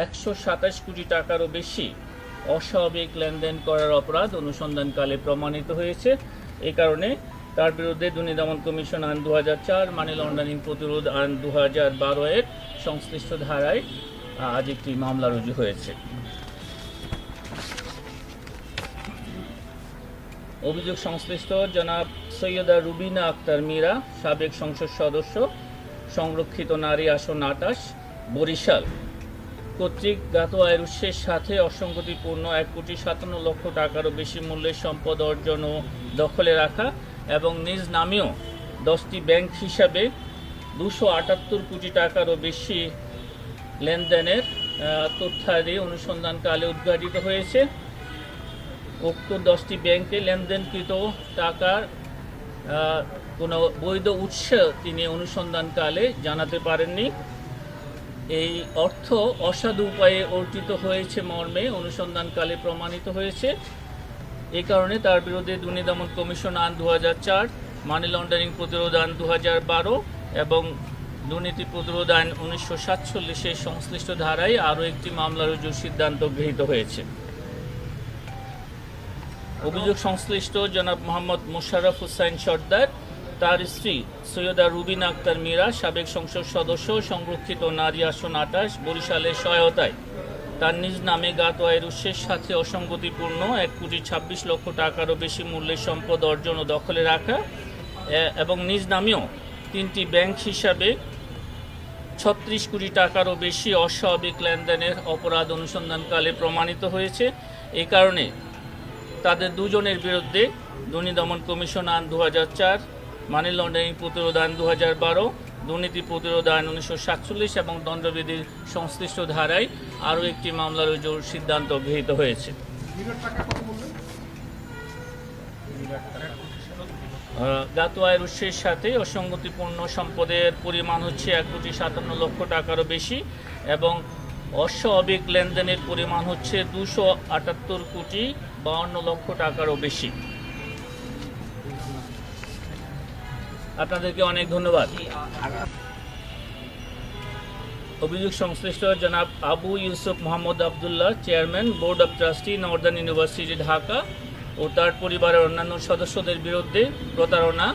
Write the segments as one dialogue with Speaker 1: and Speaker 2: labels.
Speaker 1: একশো সাতাশ কোটি টাকারও বেশি অস্বাভাবিক লেনদেন করার অপরাধ অনুসন্ধানকালে প্রমাণিত হয়েছে। এ কারণে তার বিরুদ্ধে দুর্নীতি দমন কমিশন আইন দু হাজার চার, মানি লন্ডারিং প্রতিরোধ আইন দু হাজার বারো এর সংশ্লিষ্ট ধারায় আজ একটি মামলা রুজু হয়েছে। অভিযোগ সংশ্লিষ্ট জনাব সৈয়দা রুবিনা আক্তার মীরা, সাবেক সংসদ সদস্য, সংরক্ষিত নারী আসন আটাশ, বরিশাল। কর্তৃক জ্ঞাত আয়ের উৎসের সাথে অসঙ্গতিপূর্ণ এক কোটি সাতান্ন লক্ষ টাকারও বেশি মূল্যের সম্পদ অর্জন ও দখলে রাখা এবং নিজ নামেও দশটি ব্যাংক হিসাবে দুশো আটাত্তর কোটি টাকারও বেশি লেনদেনের তথ্যাদি অনুসন্ধানকালে উদ্ঘাটিত হয়েছে। উক্ত দশটি ব্যাংকে লেনদেনকৃত টাকার কোনো বৈধ উৎস তিনি অনুসন্ধানকালে জানাতে পারেননি। এই অর্থ অসাধু উপায়ে অর্জিত হয়েছে মর্মে, অনুসন্ধানকালে প্রমাণিত হয়েছে। এই কারণে তার বিরুদ্ধে দুর্নীতি দমন কমিশন আইন দু মানি লন্ডারিং প্রতিরোধ আইন দু এবং দুর্নীতি প্রতিরোধ আইন উনিশশো সাতচল্লিশের সংশ্লিষ্ট ধারায় আরও একটি মামলা রুজুর সিদ্ধান্ত গৃহীত হয়েছে। অভিযোগ সংশ্লিষ্ট জনাব মোহাম্মদ মোশাররফ হুসাইন সর্দার তার স্ত্রী সৈয়দা রুবিনা আক্তার মীরা, সাবেক সংসদ সদস্য, সংরক্ষিত নারী আসন আটাশ বরিশালের সহায়তায়। তার নিজ নামে গাত আয়ের উৎসের সাথে অসঙ্গতিপূর্ণ এক কোটি ছাব্বিশ লক্ষ টাকারও বেশি মূল্যের সম্পদ অর্জন ও দখলে রাখা এবং নিজ নামেও তিনটি ব্যাংক হিসাবে ছত্রিশ কোটি টাকারও বেশি অস্বাভাবিক লেনদেনের অপরাধ অনুসন্ধানকালে প্রমাণিত হয়েছে। এই কারণে তাদের দুজনের বিরুদ্ধে দুর্নীতি দমন কমিশন আইন দু মানি লন্ডারিং প্রতিরোধ আইন দু হাজার বারো, দুর্নীতি প্রতিরোধ আইন উনিশশো সাতচল্লিশ এবং দণ্ডবিধির সংশ্লিষ্ট ধারায় আরও একটি মামলা রুজুর সিদ্ধান্ত গৃহীত হয়েছে। জ্ঞাত আয়ের উৎসের সাথে অসঙ্গতিপূর্ণ সম্পদের পরিমাণ হচ্ছে এক কোটি সাতান্ন লক্ষ টাকারও বেশি এবং অস্বাভাবিক লেনদেনের পরিমাণ হচ্ছে দুশো আটাত্তর কোটি বাউন্ন লক্ষ টাকারও বেশি। আপনাদেরকে অনেক ধন্যবাদ। অভিযোগ সংশ্লিষ্ট জনাব Abu Yusuf Mohammad Abdullah, chairman, board of trustee, northern university, Dhaka ও তার পরিবারের অন্যান্য সদস্যদের বিরুদ্ধে প্রতারণা,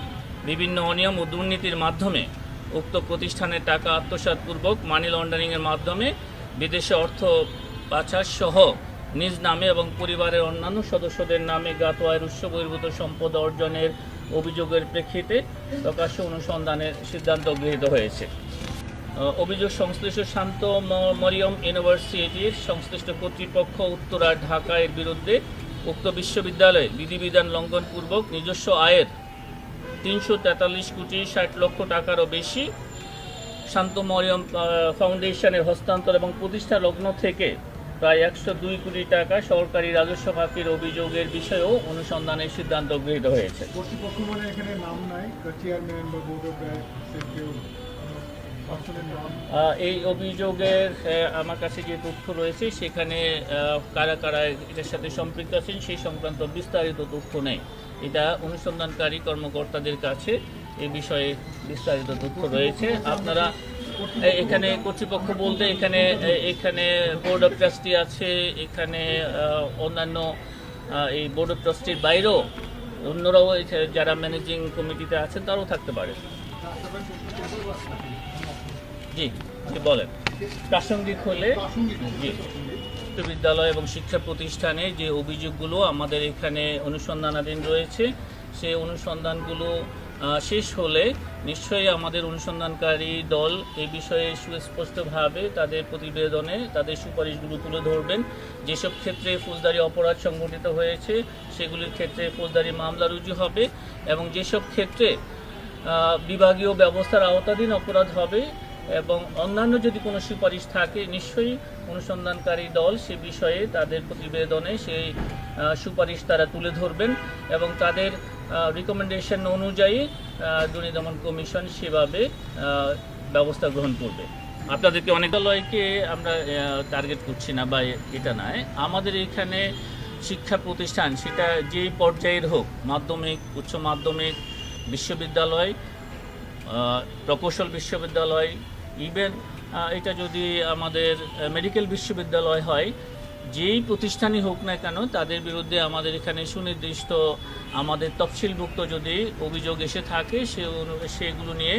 Speaker 1: বিভিন্ন অনিয়ম ও দুর্নীতির মাধ্যমে উক্ত প্রতিষ্ঠানের টাকা আত্মসাৎপূর্বক মানি লন্ডারিংয়ের মাধ্যমে বিদেশে অর্থ পাচার সহ নিজ নামে এবং পরিবারের অন্যান্য সদস্যদের নামে জ্ঞাত আয়ের উৎস বহির্ভূত সম্পদ অর্জনের অভিযোগের প্রেক্ষিতে প্রকাশ্য অনুসন্ধানের সিদ্ধান্ত গৃহীত হয়েছে। অভিযোগ সংশ্লিষ্ট শান্ত মরিয়ম ইউনিভার্সিটির সংশ্লিষ্ট কর্তৃপক্ষ উত্তরা ঢাকা এর বিরুদ্ধে উক্ত বিশ্ববিদ্যালয়ে বিধিবিধান লঙ্ঘনপূর্বক নিজস্ব আয়ের তিনশো তেতাল্লিশ কোটি ষাট লক্ষ টাকারও বেশি শান্ত মরিয়ম ফাউন্ডেশনের হস্তান্তর এবং প্রতিষ্ঠা লগ্ন থেকে প্রায় একশো দুই কোটি টাকা সরকারি রাজস্ব খাতির অভিযোগের বিষয়েও অনুসন্ধানের সিদ্ধান্ত গৃহীত হয়েছে।
Speaker 2: কর্তৃপক্ষ মানে এখানে নাম নাই চেয়ারম্যান বা বোর্ড অফ
Speaker 1: এই অভিযোগের আমার কাছে যে তথ্য রয়েছে সেখানে কারা কারা এটার সাথে সম্পৃক্ত আছেন সেই সংক্রান্ত বিস্তারিত তথ্য নেই। এটা অনুসন্ধানকারী কর্মকর্তাদের কাছে এ বিষয়ে বিস্তারিত তথ্য রয়েছে। আপনারা এখানে কর্তৃপক্ষ বলতে এখানে এখানে বোর্ড অফ ট্রাস্টি আছে, এখানে অন্যান্য এই বোর্ড অফ ট্রাস্টির বাইরেও অন্যরাও যারা ম্যানেজিং কমিটিতে আছেন তারাও থাকতে পারে। জি জি, বলেন। প্রাসঙ্গিক হলে, জি, বিশ্ববিদ্যালয় এবং শিক্ষা প্রতিষ্ঠানে যে অভিযোগগুলো আমাদের এখানে অনুসন্ধানাধীন রয়েছে সেই অনুসন্ধানগুলো শেষ হলে নিশ্চয়ই আমাদের অনুসন্ধানকারী দল এ বিষয়ে সুস্পষ্টভাবে তাদের প্রতিবেদনে তাদের সুপারিশগুলো তুলে ধরবেন। যেসব ক্ষেত্রে ফৌজদারি অপরাধ সংঘটিত হয়েছে, সেগুলির ক্ষেত্রে ফৌজদারি মামলা রুজু হবে এবং যেসব ক্ষেত্রে বিভাগীয় ব্যবস্থার আওতাধীন অপরাধ হবে এবং অন্যান্য যদি কোনো সুপারিশ থাকে, নিশ্চয়ই অনুসন্ধানকারী দল সে বিষয়ে তাদের প্রতিবেদনে সেই সুপারিশ তারা তুলে ধরবেন এবং তাদের রিকমেন্ডেশন অনুযায়ী দুর্নীতি দমন কমিশন সেভাবে ব্যবস্থা গ্রহণ করবে। আপনাদেরকে অনেক বিদ্যালয়কে আমরা টার্গেট করছি না বা এটা নয়। আমাদের এখানে শিক্ষা প্রতিষ্ঠান, সেটা যেই পর্যায়ের হোক, মাধ্যমিক, উচ্চ মাধ্যমিক, বিশ্ববিদ্যালয় প্রকৌশল বিশ্ববিদ্যালয় ইভেন এটা যদি আমাদের মেডিকেল বিশ্ববিদ্যালয় হয় যেই প্রতিষ্ঠানই হোক না কেন, তাদের বিরুদ্ধে আমাদের এখানে সুনির্দিষ্ট আমাদের তফসিলভুক্ত যদি অভিযোগ এসে থাকে, সে সেগুলো নিয়ে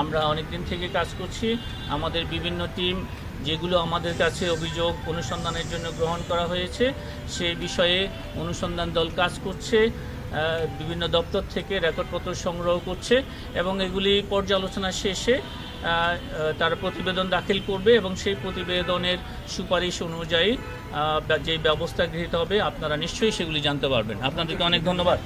Speaker 1: আমরা অনেক দিন থেকে কাজ করছি। আমাদের বিভিন্ন টিম যেগুলো আমাদের কাছে অভিযোগ অনুসন্ধানের জন্য গ্রহণ করা হয়েছে সেই বিষয়ে অনুসন্ধান দল কাজ করছে বিভিন্ন দপ্তর থেকে রেকর্ডপত্র সংগ্রহ করছে এবং এগুলি পর্যালোচনা শেষে তারা প্রতিবেদন দাখিল করবে এবং সেই প্রতিবেদনের সুপারিশ অনুযায়ী যে ব্যবস্থা গৃহীত হবে আপনারা নিশ্চয়ই সেগুলি জানতে পারবেন। আপনাদেরকে অনেক ধন্যবাদ।